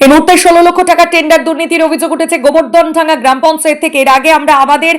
এই মুহূর্তে ষোলো লক্ষ টাকা টেন্ডার দুর্নীতির অভিযোগ উঠেছে গোবর্ধনডাঙ্গা গ্রাম পঞ্চায়েত থেকে। এর আগে আমরা আমাদের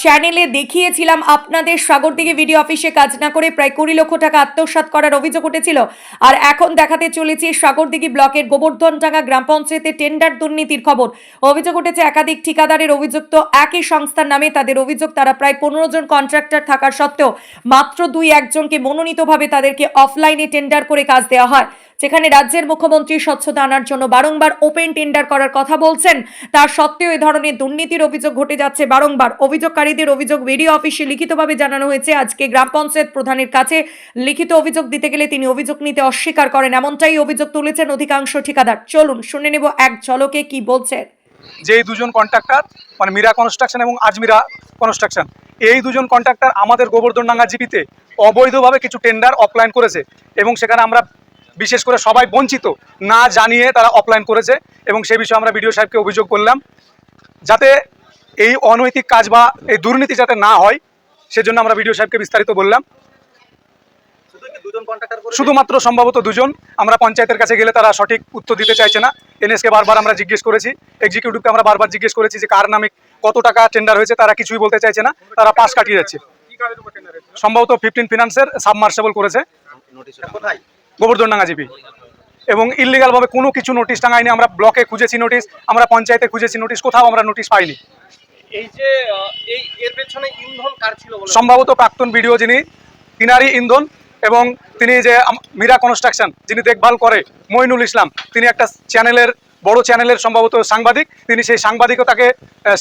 চ্যানেলে দেখিয়েছিলাম, আপনাদের সাগরদিঘি ভিডিও অফিসে কাজ না করে প্রায় কুড়ি লক্ষ টাকা আত্মসাৎ করার অভিযোগ উঠেছিল। আর এখন দেখাতে চলেছি সাগরদিঘি ব্লকের গোবর্ধনডাঙ্গা গ্রাম পঞ্চায়েতে টেন্ডার দুর্নীতির খবর। অভিযোগ উঠেছে, একাধিক ঠিকাদারের অভিযুক্ত একই সংস্থার নামে তাদের অভিযোগ, তারা প্রায় পনেরো জন কন্ট্রাক্টর থাকার সত্ত্বেও মাত্র দুই একজনকে মনোনীতভাবে তাদেরকে অফলাইনে টেন্ডার করে কাজ দেওয়া হয়। যেখানে রাজ্যের মুখ্যমন্ত্রী স্বচ্ছতা আনার জন্য বারংবার ওপেন টেন্ডার করার কথা বলছেন। তার সত্ত্বেও এ ধরনের দুর্নীতির অভিযোগ ঘটে যাচ্ছে বারংবার। অভিযোগকারীদের অভিযোগ বিডিও অফিসে লিখিতভাবে জানানো হয়েছে, আজকে গ্রাম পঞ্চায়েত প্রধানের কাছে লিখিত অভিযোগ দিতে গেলে তিনি অভিযোগ নিতে অস্বীকার করেন। এমনটাই অভিযোগ তুলেছেন অধিকাংশ ঠিকাদার। চলুন, শুনে নেব এক ঝলকে কি বলছেন। যে দুজন কন্ট্রাক্টর মানে মীরা কনস্ট্রাকশন এবং আজমিরা কনস্ট্রাকশন, এই দুজন কন্ট্রাক্টর আমাদের গোবর্ধনডাঙ্গা জিপিতে অবৈধভাবে কিছু টেন্ডার অফলাইন করেছে এবং সেখানে আমরা বিশেষ করে সবাই বঞ্চিত না জানিয়ে তারা অফলাইন করেছে এবং সে বিষয়ে আমরা বিডিও সাহেবকে অভিযোগ করলাম যাতে এই অনৈতিক কাজ বা এই দুর্নীতি যাতে না হয় সেজন্য আমরা বিডিও সাহেবকে বিস্তারিত বললাম। শুধুমাত্র সম্ভবত দুজন। আমরা পঞ্চায়েতের কাছে গেলে তারা সঠিক উত্তর দিতে চাইছে না। এনএসকে বারবার আমরা জিজ্ঞেস করেছি। এক্সিকিউটিভকে আমরা বারবার জিজ্ঞেস করেছি যে কার নামে কত টাকা টেন্ডার হয়েছে তারা কিছুই বলতে চাইছে না। তারা পাশ কাটিয়ে যাচ্ছে। সম্ভবত ফিফটিন ফিনান্সের সাবমার্সেবল করেছে। গোবর্ধনডাঙ্গা জিপি। এবং ইলিগাল ভাবে কোনো কিছু নোটিশ টাঙায়নি আমরা ব্লকে খুঁজেছি নোটিশ আমরা পঞ্চায়েতে খুঁজেছি নোটিশ কোথাও আমরা নোটিশ পাইনি। এই যে এই এর পেছনে ইন্ধন কার ছিল সম্ভবত প্রাক্তন ভিডিও যিনি তিনারই ইন্ধন এবং তিনি যে মীরা কনস্ট্রাকশন যিনি দেখভাল করে মইনুল ইসলাম তিনি একটা চ্যানেলের বড় চ্যানেলের সম্ভবত সাংবাদিক তিনি সেই সাংবাদিকতাকে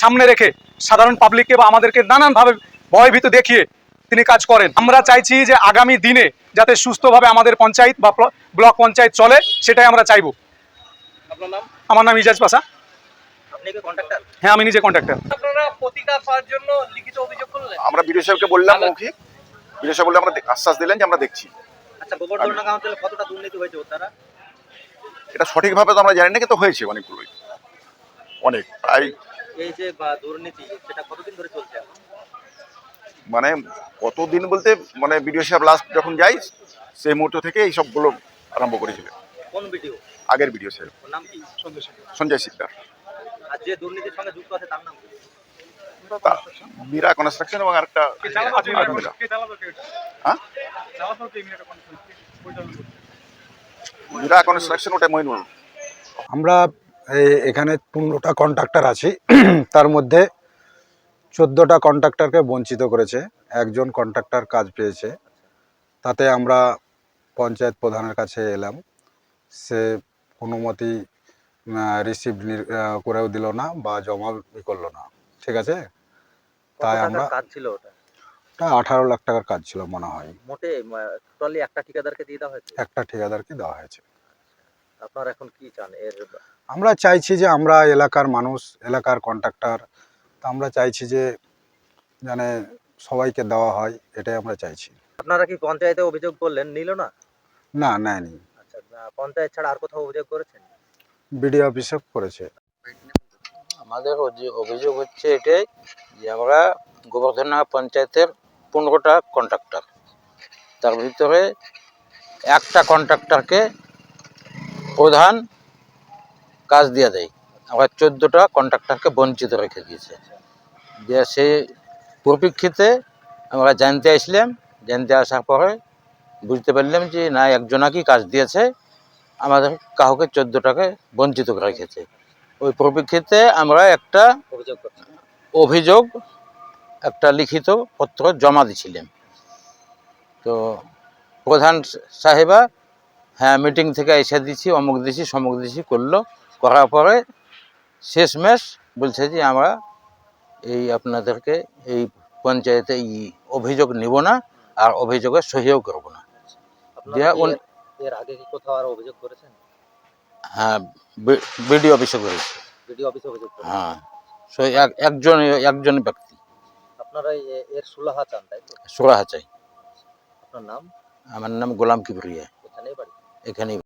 সামনে রেখে সাধারণ পাবলিককে বা আমাদেরকে নানানভাবে ভয়ভীত দেখিয়ে তিনি কাজ করেন। আমরা চাইছি যে আগামী দিনে যাতে সুস্থভাবে আমাদের পঞ্চায়েত বা ব্লক পঞ্চায়েত চলে সেটাই আমরা চাইব। আপনার নাম? আমার নাম ইজাজ পাশা। আপনি কি কন্ট্রাক্টর হ্যাঁ আমি নিজে কন্ট্রাক্টর আপনারা প্রতিকার পাওয়ার জন্য লিখিত অভিযোগ করলেন? আমরা বিডিও সাহেবকে বললাম মৌখিক। বিডিও সাহেব বললে আমরা আশ্বাস দিলেন যে আমরা দেখছি। আচ্ছা এটা সঠিকভাবে তো আমরা জানি না কিন্তু হয়েছে অনেকগুলোই। অনেক প্রায় এই যে দুর্নীতি সেটা কতদিন ধরে চলছে? মানে কতদিন বলতে মানে বিডিও সাহেব লাস্ট যখন যাই সেই মুহূর্ত থেকে এই সবগুলো আরম্ভ করেছিল। কোন ভিডিও আগের বিডিও সাহেব। নাম কি? সঞ্জয় সিকদার। আর যে দুর্নীতির সঙ্গে যুক্ত আছে তার নাম মীরা কনস্ট্রাকশন এবং আরেকটা হ্যাঁ? মীরা কনস্ট্রাকশন ওটা মইনুল আমরা এখানে পনেরোটা কন্ট্রাক্টর আছি। তার মধ্যে চোদ্দোটা কন্ট্রাক্টরকে বঞ্চিত করেছে একজন কন্ট্রাক্টর কাজ পেয়েছে। তাতে আমরা পঞ্চায়েত প্রধানের কাছে এলাম। সে কোনো মতেই রিসিভ করেও দিল না বা জমা করল না। ঠিক আছে? তাই আমরা কাজ ছিল ওটা? ওটা আঠারো লাখ টাকার কাজ ছিল মনে হয়। মোটে টোটালি একটা ঠিকাদারকে দিয়ে দেওয়া হয়েছে? একটা ঠিকাদারকে দেওয়া হয়েছে। আপনারা এখন কি চান? এর আমরা চাইছি যে আমরা এলাকার মানুষ এলাকার কন্ট্রাক্টর তা আমরা চাইছি যে মানে সবাইকে দেওয়া হয় এটাই আমরা চাইছি। আপনারা কি পঞ্চায়েতে অভিযোগ করলেন? নিল না? না নেয়নি। আচ্ছা পঞ্চায়েত ছাড়া আর কোথাও অভিযোগ করেছেন? বিডিও অফিসে করেছে। আমাদের অভিযোগ হচ্ছে এটাই যে আমরা গোবর্ধনা পঞ্চায়েতের পনেরোটা কন্ট্রাক্টর তার ভিতরে একটা কন্ট্রাক্টরকে প্রধান কাজ দিয়ে দেয়। আমরা চোদ্দোটা কন্ট্রাক্টরকে বঞ্চিত রেখে দিয়েছে। দিয়ে সেই পরিপ্রেক্ষিতে আমরা জানতে আসলাম জানতে আসার পরে বুঝতে পারলাম যে না একজনাকেই কাজ দিয়েছে আমাদের কাউকে চোদ্দোটাকে বঞ্চিত রেখেছে। ওই পরিপ্রেক্ষিতে আমরা একটা অভিযোগ অভিযোগ একটা লিখিত পত্র জমা দিছিলাম। তো প্রধান সাহেবা হ্যাঁ মিটিং থেকে এসে দিছি অমুক দিছি সমুক দিছি করল। করার পরে শেষমেশ বলছে যে আমরা এই আপনাদেরকে এই পঞ্চায়েতে এই অভিযোগ নিব না আর অভিযোগে সহিও করব না। দিয়া এর- আগে কি কোথাও আর অভিযোগ করেছেন? হ্যাঁ বিডিও অফিসে করেছে। বিডিও অফিসে অভিযোগ হ্যাঁ সো একজন একজন ব্যক্তি। আপনারা এর সুলাহা চান তাই তো? সুরাহা চাই। আপনার নাম? আমার নাম গোলাম কিবরিয়া। এখানেই বাড়ি? এখানেই